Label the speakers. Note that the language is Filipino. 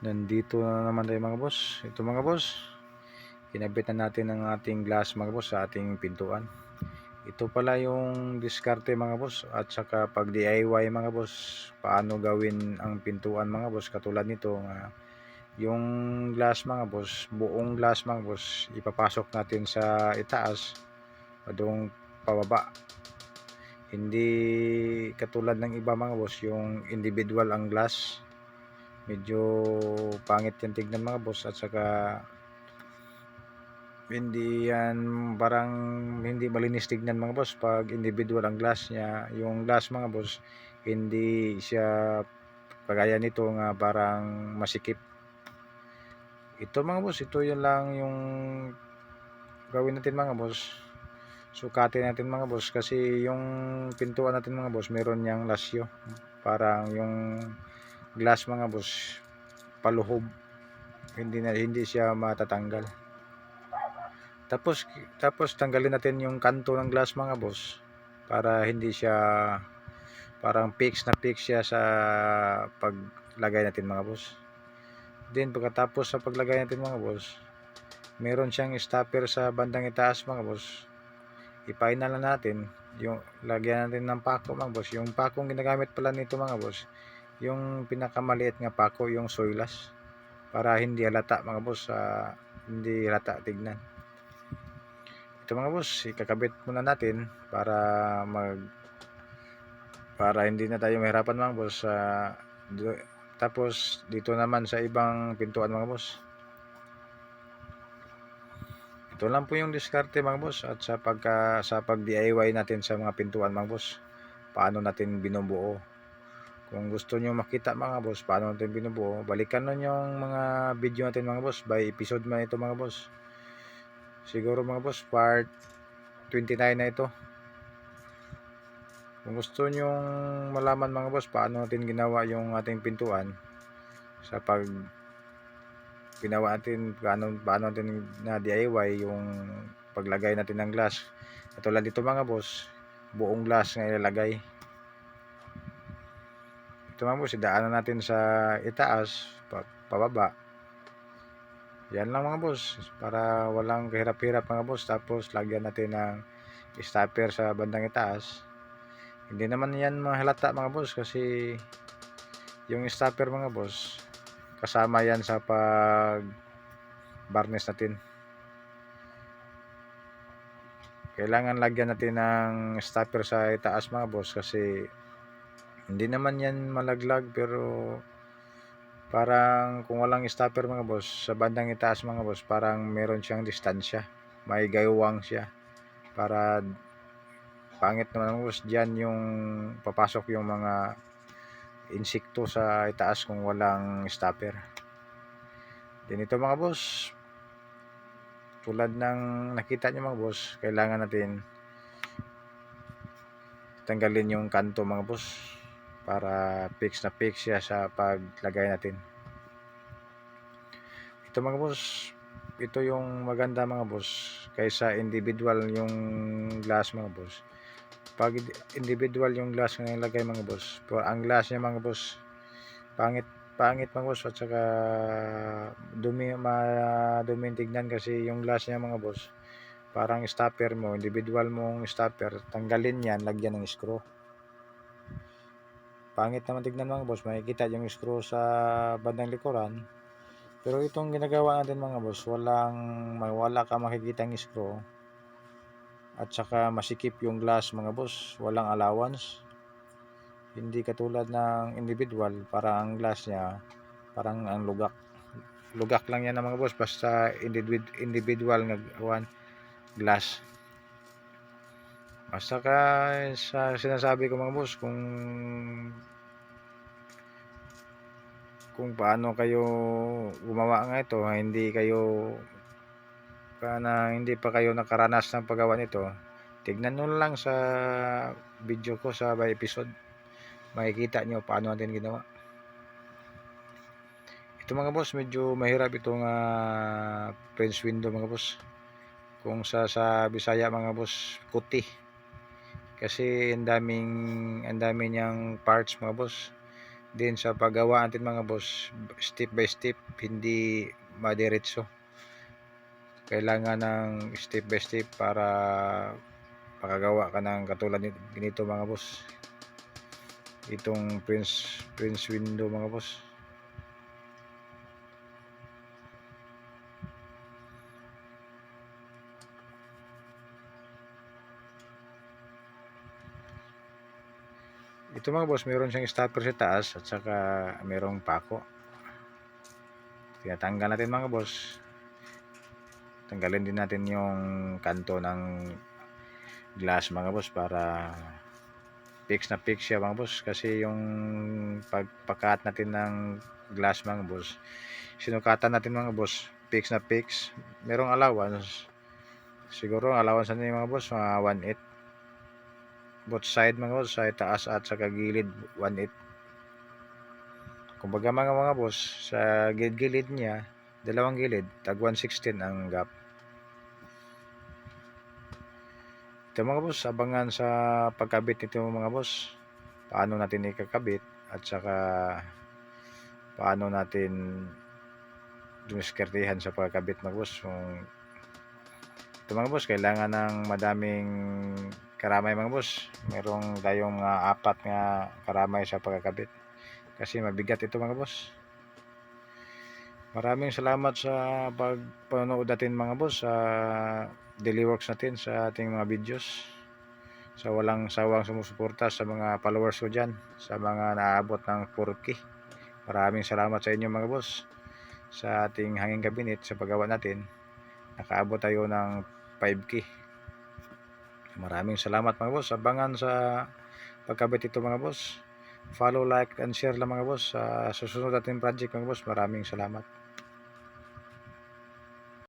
Speaker 1: Nandito na naman tayo mga boss. Ito mga boss. Kinabit na natin ang ating glass mga boss sa ating pintuan. Ito pala yung diskarte mga boss at saka pag DIY mga boss. Paano gawin ang pintuan mga boss katulad nito nga yung glass mga boss, buong glass mga boss, ipapasok natin sa itaas padung pababa. Hindi katulad ng iba mga boss, yung individual ang glass medyo pangit yung tignan mga boss at saka hindi yan parang hindi malinis tignan mga boss pag individual ang glass niya. Yung glass mga boss hindi siya kagaya nito nga parang masikip. Ito mga boss ito yun lang yung gawin natin mga boss. Sukatin natin mga boss kasi yung pintuan natin mga boss meron niyang lasyo. Parang yung glass mga boss paluhob hindi na hindi siya matatanggal. Tapos tapos tanggalin natin yung kanto ng glass mga boss para hindi siya parang fix na fix siya sa paglagay natin mga boss. Then pagkatapos sa paglagay natin mga boss meron siyang stopper sa bandang itaas mga boss. Ipaina lang natin yung lagyan natin ng pako mga boss. Yung pakong ginagamit pala nito mga boss yung pinakamaliit nga pako yung soylas para hindi halata mga boss sa hindi halata tignan. Ito mga boss ikakabit muna natin para mag para hindi na tayo mahirapan mga boss sa tapos dito naman sa ibang pintuan mga boss. Ito lang po yung diskarte mga boss at sa pagka sa pag DIY natin sa mga pintuan mga boss. Paano natin binubuo kung gusto nyo makita mga boss, paano natin binubuo, balikan nun yung mga video natin mga boss, by episode man ito mga boss. Siguro mga boss, part 29 na ito. Kung gusto nyo malaman mga boss, paano natin ginawa yung ating pintuan, sa pag ginawa natin, paano, paano natin na DIY yung paglagay natin ng glass. Katulad dito mga boss, buong glass nga ilalagay boss, idaanan natin sa itaas, pa, pababa. Yan lang mga boss, para walang kahirap-hirap mga boss. Tapos, lagyan natin ng stopper sa bandang itaas. Hindi naman yan mahalata mga boss, kasi yung stopper mga boss, kasama yan sa pag varnish natin. Kailangan lagyan natin ng stopper sa itaas mga boss, kasi hindi naman yan malaglag pero parang kung walang stopper mga boss sa bandang itaas mga boss parang meron siyang distansya. May gaywang siya. Para pangit naman mga boss dyan yung papasok yung mga insekto sa itaas kung walang stopper. Din ito mga boss. Tulad ng nakita nyo mga boss kailangan natin tanggalin yung kanto mga boss para fix na fix siya sa paglagay natin. Ito mga boss ito yung maganda mga boss kaysa individual yung glass mga boss. Pag individual yung glass na nilagay mga boss pero ang glass niya mga boss pangit pangit mga boss at saka dumi madumi tignan kasi yung glass niya mga boss parang stopper mo individual mong stopper tanggalin yan lagyan ng screw pangit naman tignan mga boss. Makikita yung screw sa bandang likuran. Pero itong ginagawa natin mga boss walang wala ka makikita ng screw. At saka masikip yung glass mga boss. Walang allowance. Hindi katulad ng individual para ang glass niya parang ang lugak. Lugak lang yan mga boss basta individual nga one glass basta ka sa sinasabi ko mga boss kung kung paano kayo gumawa nga ito hindi kayo na hindi pa kayo nakaranas ng paggawa nito tignan nyo lang sa video ko sa by episode. Makikita nyo paano natin ginawa. Ito mga boss medyo mahirap itong uh, French window mga boss. Kung sa sa Bisaya mga boss kuti kasi ang daming ang dami niyang parts mga boss. Din sa paggawa natin mga boss step by step hindi madiretso. Kailangan ng step by step para makagawa ka ng katulad nito mga boss. Itong prince prince window mga boss ito mga boss meron siyang stopper sa taas at saka merong pako. Tinatanggal natin mga boss. Tanggalin din natin yung kanto ng glass mga boss para fix na fix siya mga boss. Kasi yung pagpakat natin ng glass mga boss sinukatan natin mga boss fix na fix. Merong allowance. Siguro ang allowance natin mga boss mga 1.8 both side mga boss sa taas at sa gilid 1.8 kumbaga mga mga boss sa gilid-gilid niya dalawang gilid tag 116 ang gap. Ito mga boss abangan sa pagkabit nito mga boss. Paano natin ikakabit at saka paano natin dumiskertihan sa pagkabit mga boss yung ito mga boss kailangan ng madaming karamay mga boss. Merong tayong mga apat nga karamay sa pagkakabit. Kasi mabigat ito mga boss. Maraming salamat sa pagpanood natin mga boss sa daily works natin sa ating mga videos. Sa walang sawang sumusuporta sa mga followers ko dyan sa mga naabot ng 4K maraming salamat sa inyo mga boss sa ating hanging cabinet sa paggawa natin. Nakaabot tayo ng 5K maraming salamat mga boss. Abangan sa pagkabit ito mga boss. Follow like and share lang mga boss sa susunod natin project mga boss. Maraming salamat